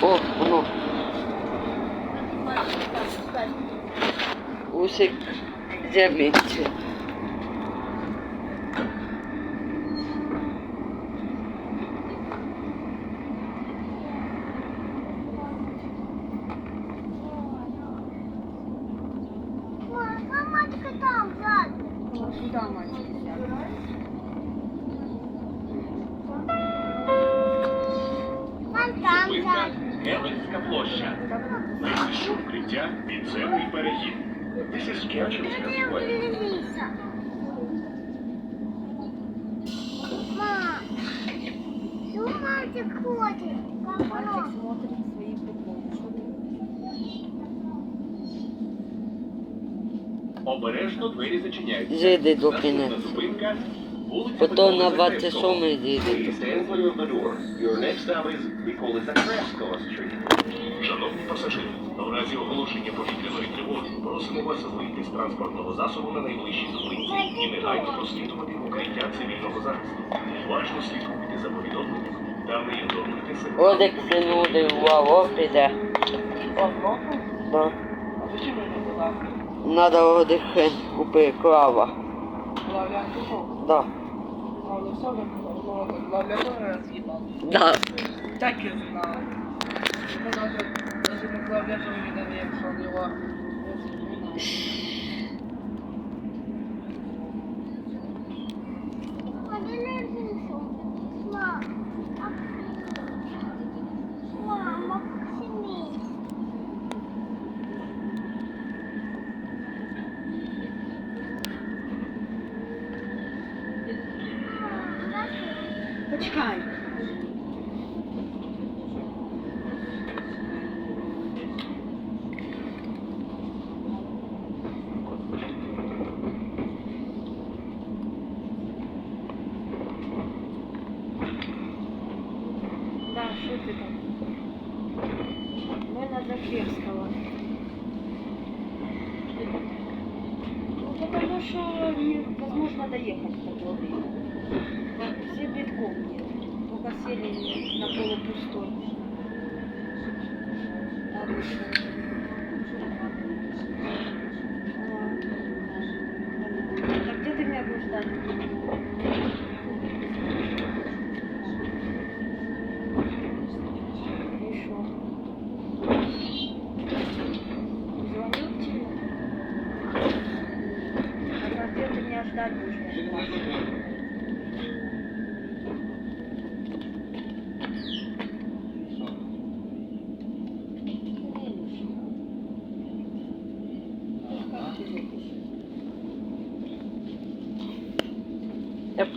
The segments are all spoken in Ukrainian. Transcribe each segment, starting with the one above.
Oh, ano? Usik zemljice. Мальчик ходит? Мальчик смотрит свои приколы. Обережно двері зачиняються. Зійди до кінця. зупинка Потім на 27 Закревського. зійди. Please stand clear of the doors. Your next stop is Миколи Закревського Street. Шановні пасажири, в разі оголошення повітряної тривоги просимо вас вийти з транспортного засобу на найближчій зупинці і негайно прослідувати укриття цивільного захисту. Уважно слідкуйте за повідомленням не. Одик синуди в піде. Да. Не? Надо одихи купи клава. Да. Да. Так и знал. Ну, даже, даже мы к Лавляну не доверим, что он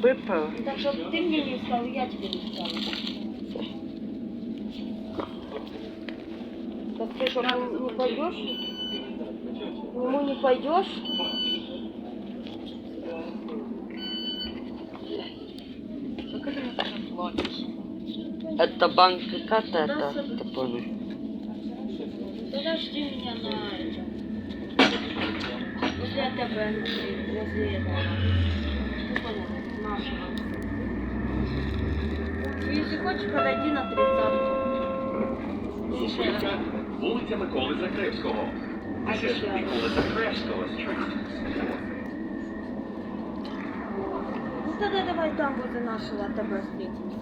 Випав. Так что ты мне не сказал, я тебе не сказал. Так ты что, не пойдешь? К нему не пойдешь? Это? Это банк карта, это, ты понял. Подожди меня на этом. Возле АТБ, возле этого. Ну. Если хочешь, подойди на тридцатку. Вулиця Миколи Закревського. This is Миколи Закревського Street. Ну тогда давай там возле нашего АТБ встретимся.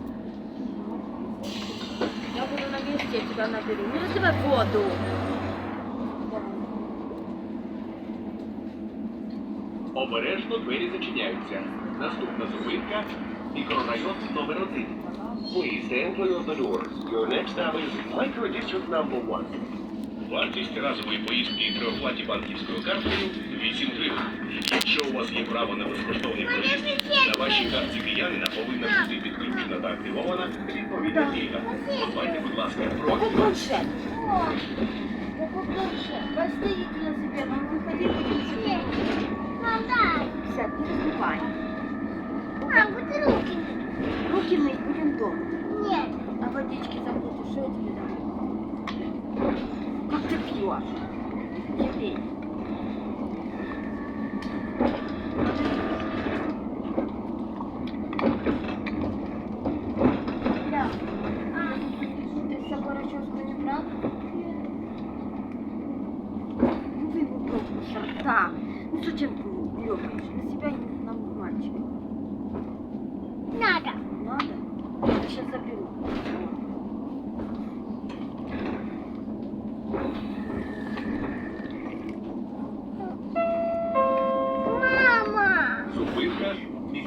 Я буду на месте, я тебя наберу. Не разливай воду. Обережно двері зачиняються. Наступна зупинка мікрорайон номер 1. Please stand clear of the doors. Your next stop is Micro District number 1. Вартість разової поїздки при оплаті банківською карткою 8 гривень. Якщо у вас є право на безкоштовний проїзд, на вашій картці киянина повинна бути підключена та активована відповідна дія. Подбайте, будь ласка, про планшет? Какой планшет? Постоит велосипедом, выходи, будем сидеть. Мыть будем дома. Нет. А водички забудешь, что я тебе дам? Как ты пьешь? Не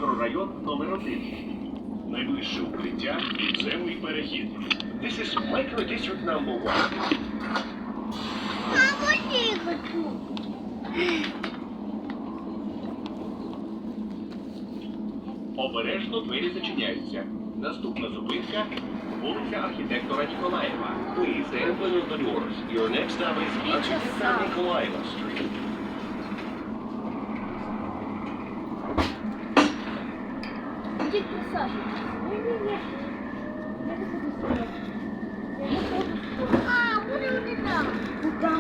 мікрорайон номер 1 Найближче укриття підземний перехід. This is micro district number one. Мама, тут. Обережно двері зачиняються. Наступна зупинка вулиця архітектора Ніколаєва. Please enter the doors. Your next stop is Architecture Nikolaeva Street. Иди присаживайся. Не-не-не. Я не буду стоять. Я не буду стоять. А, будемо туди. Куда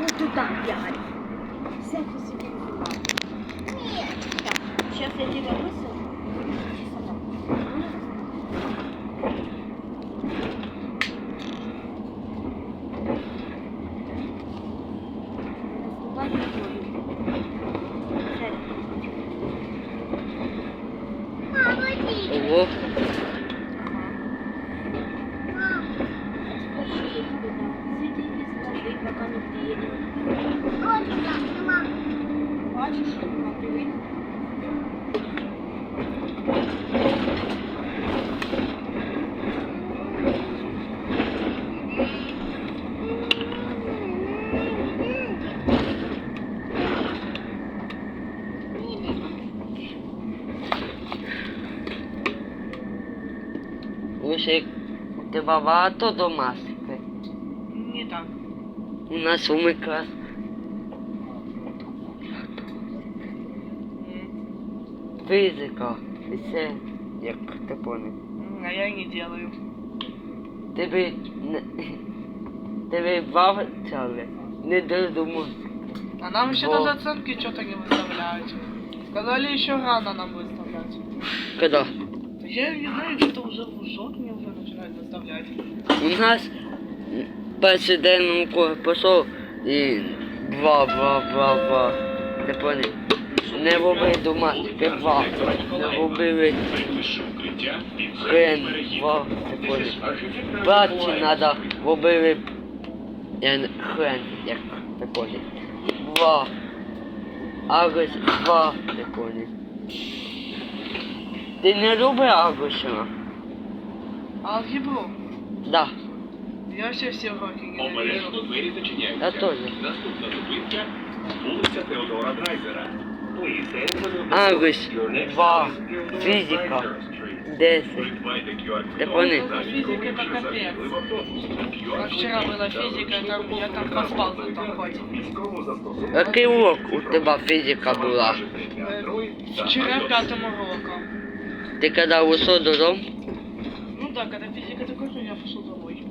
вот туда бегать? Сядь и себе туда. Ні. Так, сейчас я тебя высажу. Бачиш, як ти видно? Лише у тебе багато домашки. Не так. У нас у Микас. Фізика. І все, як ти поняв. М, А я не делаю. Тебе не... Тебе бавчали, не додумав. А нам еще Во. даже оценки что-то не выставляют. Сказали еще рано нам выставлять. Коли? Да Я не знаю, что-то уже в жовтні уже начинают выставлять. У нас перший день у пішов і два, два, два, два. Ти поняв? Не робили домашки, два. Не робили хрен, Братці Nikolaєва надо робили я хрен, як ти поняв. Два. Агрес два, ти поняв. Ти не любиш агресива? Алгебру. Да. Я вообще все уроки ненавижу. Обережно двері зачиняються. Я теж. Наступна зупинка вулиця Теодора Драйзера. Is Theodore Фізика. Dreiser Street. Десять. Ти військовим це чи капець. загиблим автобусом. Вчора була фізика, там я там поспав за там застосовано. Який урок у тебе фізика була? Вчера пятому уроку. Ти коли вийшов додому? Ну да, когда физика закончилась, я пошел домой.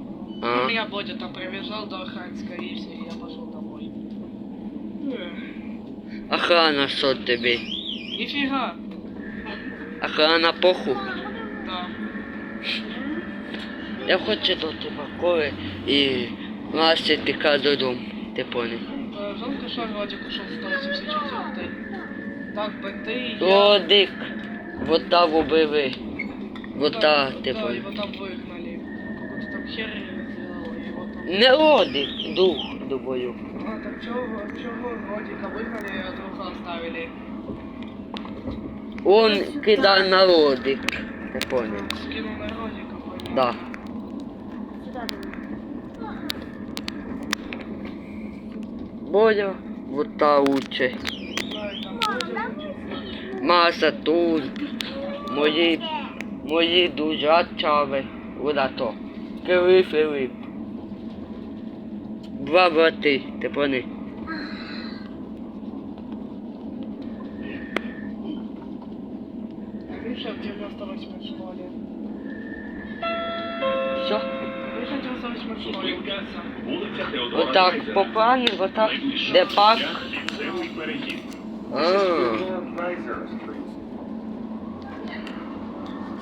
А. Меня Бодя там привязал до Оханска и все, и я пошел домой. Эх, Охрана що тобі? Нифига. Охрана похуй. Да. Я хочу до тебе коли і Настя тіка додому. Ти поняв? Э, Жалко, что Родик ушел 184 Так бы ты, я... Родик. Вот там убили. Вот Да, та, ти Да, поняв. его там выгнали. Какой-то там хер сделал, его там... Не Родик, дух до бою. А, так чего, Родика выгнали, а друга оставили? Он кидав на Родик. Ти поняв? Скинул на Родика, понял? Да. Сюда вот та учится. Маса тут. Мої, мої друзячави. Вода то. Кирил Филип. Два брати, ти поняв? Миша в 98 школе. Що? Миша в 98 школе Зупинка учится. вулиця Теодора Отак по плані, отак, де парк. укриття підземний перехід. А. Theodore Dreiser Street.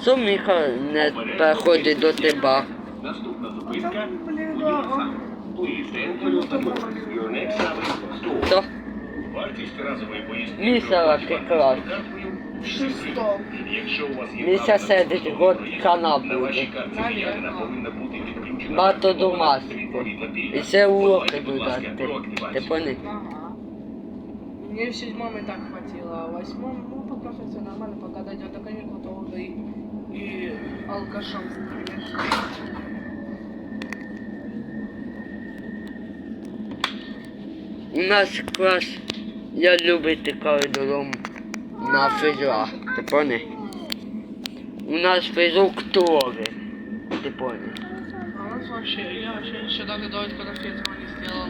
Що Міха не переходить до тебе? Наступна зупинка Поїздки Місяла клас. право на сидить, год проїзд, канапу на вашій буде. домашку. відповідна пільга. І ще уроки додати. Ти? Ага. Мне в седьмом и так хватило, а в восьмом, ну, пока все нормально, пока дойдет до каникул, то уже и, и алкашом станешь. У нас клас, я тікати додому на фізра. Ти поняв? У нас фізруктури. Ти поняв? А у нас вообще, я вообще даже до этого физру не сделал.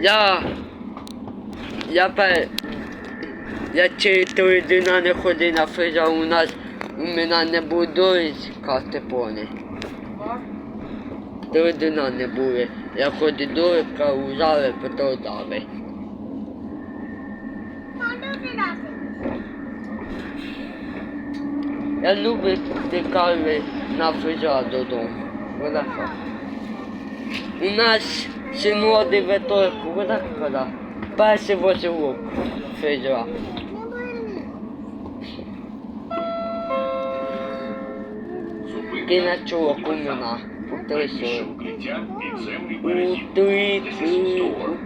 Я. Я пер. Я чотири дня не ходив на фізра, у нас у мене не будують, як ти поняв. Три дня не були. Потім дали. Мама, ти раз. Я люблю тікати на фізра додому. Хорошо. У нас синоди виторку, вода коли. Перший восьмок. Зупинка. Кіночок у мене. У три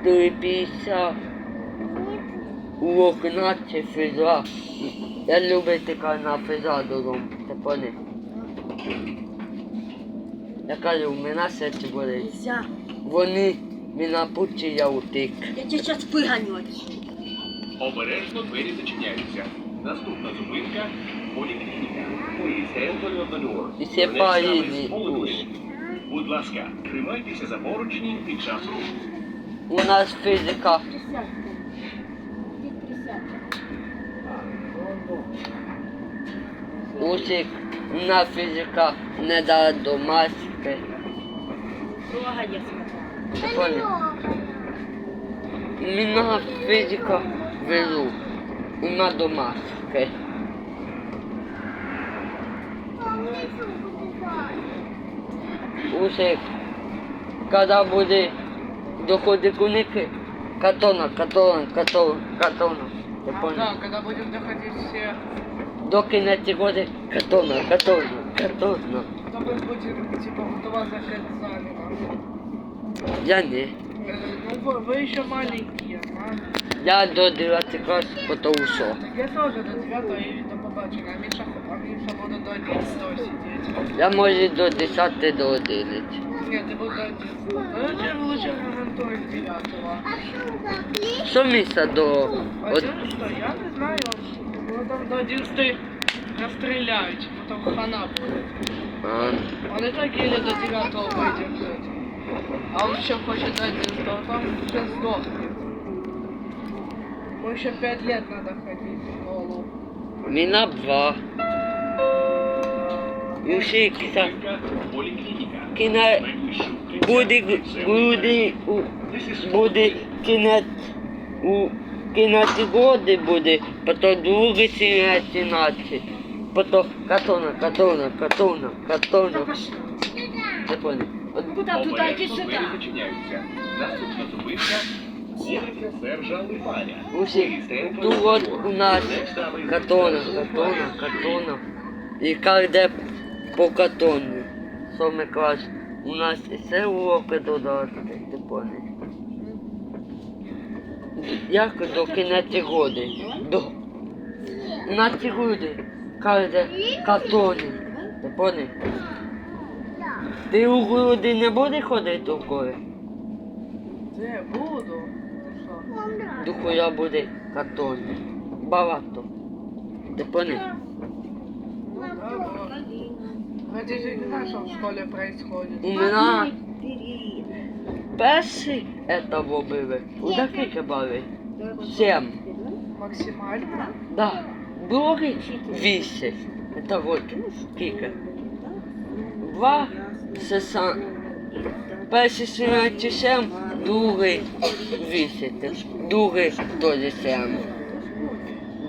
п'ятдесят. У окна чи фізра. Я люблю тікати на фізра додому. Ти поняв? Я кажу, у мене серце болить. Вони мене пучі, я утик. Я тебя сейчас выгоню отсюда. Обережно двері зачиняються. Наступна зупинка поліклініка. Please enter the. І Your ще Будь ласка, тримайтеся за поручні під час руху. У нас фізика. Присядь. Иди присядь. Усик, у нас фізика не дала до маски. Мене фізика везу. Вона до маски. Мама, не сумку Усик, коли буде доходити куники, катона, катона, катона, катона. Ти А, понял? да, когда будем доходить все, До кінця года катона, катона, катона. то мы будем, типа, вот у вас за экзаменом. Я не. Э, Ну, вы, вы еще маленькие, а? Я до 9 класу, потім що. Так я тоже до 9 и до побачення, а Миша, а Миша буде до 11 сидеть. Я можу до 10 до 11. Нет, ты будешь до 11. Короче, лучше гарантуй 9 А сумка. Що місце до... От... 11 я не знаю, там до 11 розстріляють, потім хана буде. А, Вони так еле до 9 выдержат. А он еще хочет до 11, там сейчас сдохнет. Ему еще 5 лет надо ходить в школу. Міна 2. Поліклініка. Кіна... Буде... Буде... Буде кінець... У кінець годи буде, потім другий кінець. Потім катона, катона, катона, катона. пошла. Понял? Куда. Наступна зупинка вулиця Сержа Липаня. Усі, тут от у нас катона, катона, катона. І кожне по катону. Сьомий клас. У нас і все уроки додати, ти понял? Як до кінця годи? До. На ці годи. Кожне катони. Ти понял? Ти у груди не будеш ходити у колі? Де буду? Що? Да. Духуя буде катони. Багато. Ти понял? Ну да, бо. Вроде же не знаю, что в школе происходит. У мене перший етап були. У скільки бали? Сім. Максимально? Да. Другий вісім. Це от скільки? Два сеса. Перший сім'яті сім, другий вісім. Другий теж сім.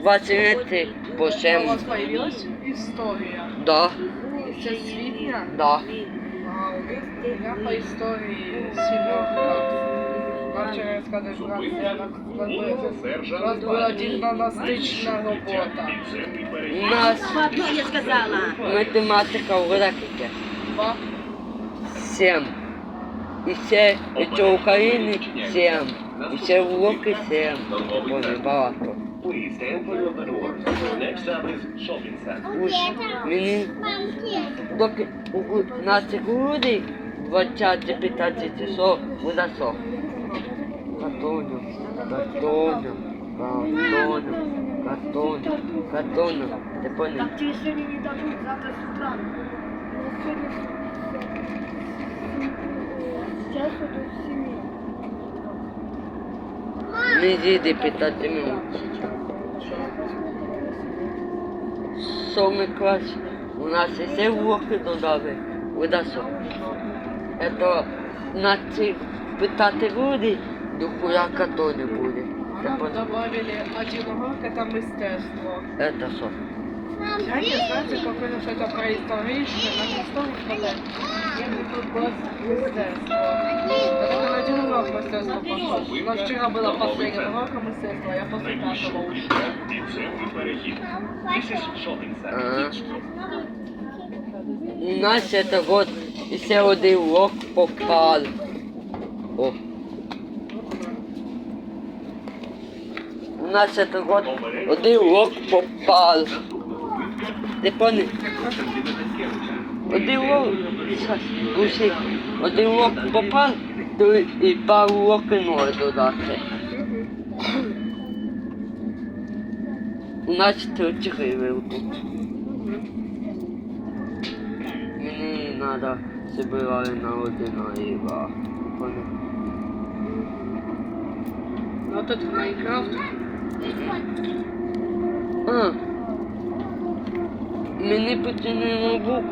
Два сім'яті по А у сім. вас появилась история? Да, Всесвітня? да. А, у меня по истории семерка. Нам вчора у нас у була гімнастична робота. У нас Одно я сказала. математика в ракеті. Два. Сім. І ще і у України сім. І ще уроки сім. Вони багато. Please stand clear of the doors. Your next stop is shopping center. Уж мені Мамки. доки у нас груди 20-15 часов буде сок. Картоню, картоню, картоню, картоню, картоню. Ти понял? тебе сегодня не дадут, завтра с утра. Сейчас идут в семью. Не зійди 15 минут. Сьомий клас. У нас і все уроки додали. Буде сок. Это на ці питати люди, до хуя картоні буде. А Ти нам понял? добавили один урок, это мистецтво. Это що? Я не знаю, какое что-то происторичное, но не столько сказать. Я не класс мистецтво. Это на один урок мистецтва пошел. У нас вчера было последний урок мистецтва, я после Найближче пятого ушел. укриття підземний перехід. This is shopping center. Ага. У нас это вот і ще один урок попал. О. У нас это вот один урок попал. Понял? Один Щас, слушай, один урок попал, то і пару уроків нове додати. У нас три тут. Мені треба збирати на один. Понял? Ну это Майнкрафт. А. Мені потрібен ноутбук.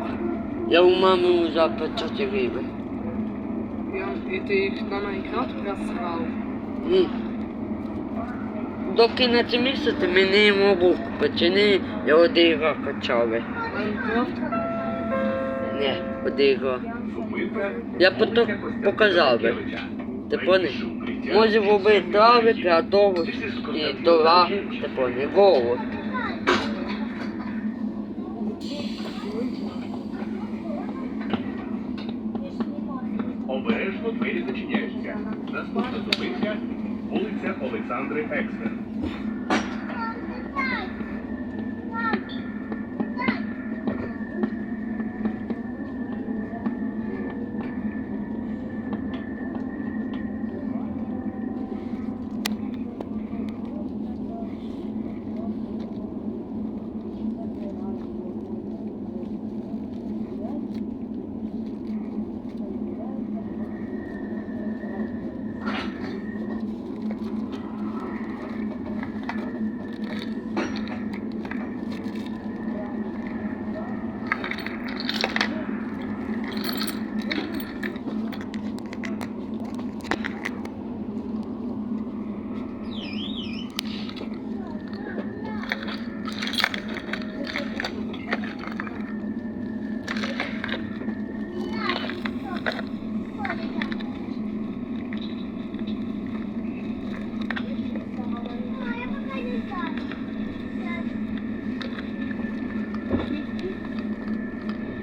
Я у мами вже по 4 гривень. И, и ты на Майнкрафт просрал. Ні. До кінця місяця мені ноутбук почини, я один ігра качали. Майнкрафт? Ні, один ігра. Зупинка. Я потім показав би. Ти понял? Може робити травик, готовий і тора, ти понял, голод. Обережно двері зачиняються. Наступна зупинка вулиця Олександри Екстер.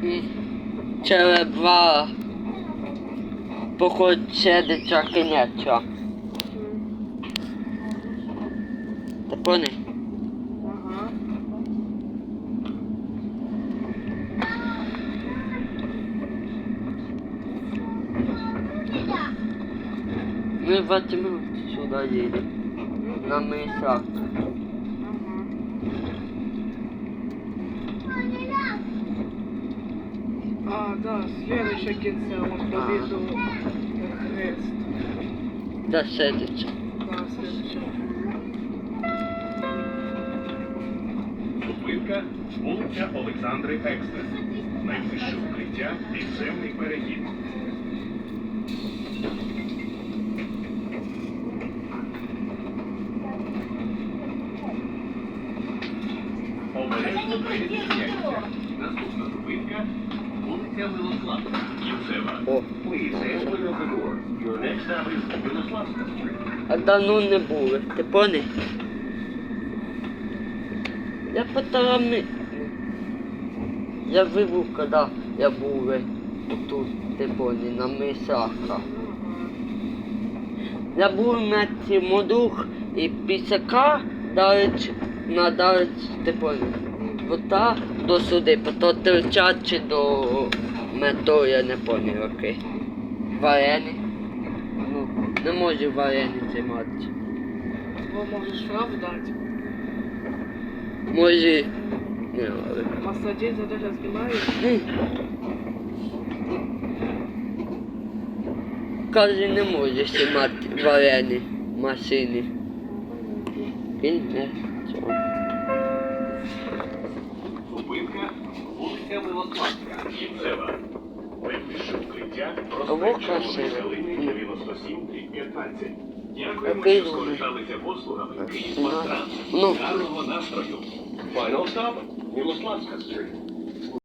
І черебра походчедича киняча. Ти понял? Ага. Ми 20 минут сюди їдемо. На місах. А, да, следующее кінце, он доведу хрест. Та сидиться. Да, следующее. Зупинка вулиця Олександри Екстер. Найближче укриття підземний перехід. Обережно. Наступна зупинка Please your. Your next stop is Street. А давно не були, ти поняв? Я потарами... Я виву, коли я був тут, ти поняв, на мисахах. Я був на цьому дух і пісяка дарить, надарить, ти поняв, вода до сюди, потім терчать чи до метро, я не поняв, окей. Варені. Ну, не можу варені тримати. Бо можеш штраф дати. Може. Не, але. Посадити за те, що знімають. Ні. Каже, не може знімати варені машини. Він не Червоної Калини 97 15. Дякуємо, Який послугами Ну. Ну. Гарного настрою. Final stop. Милославська Street.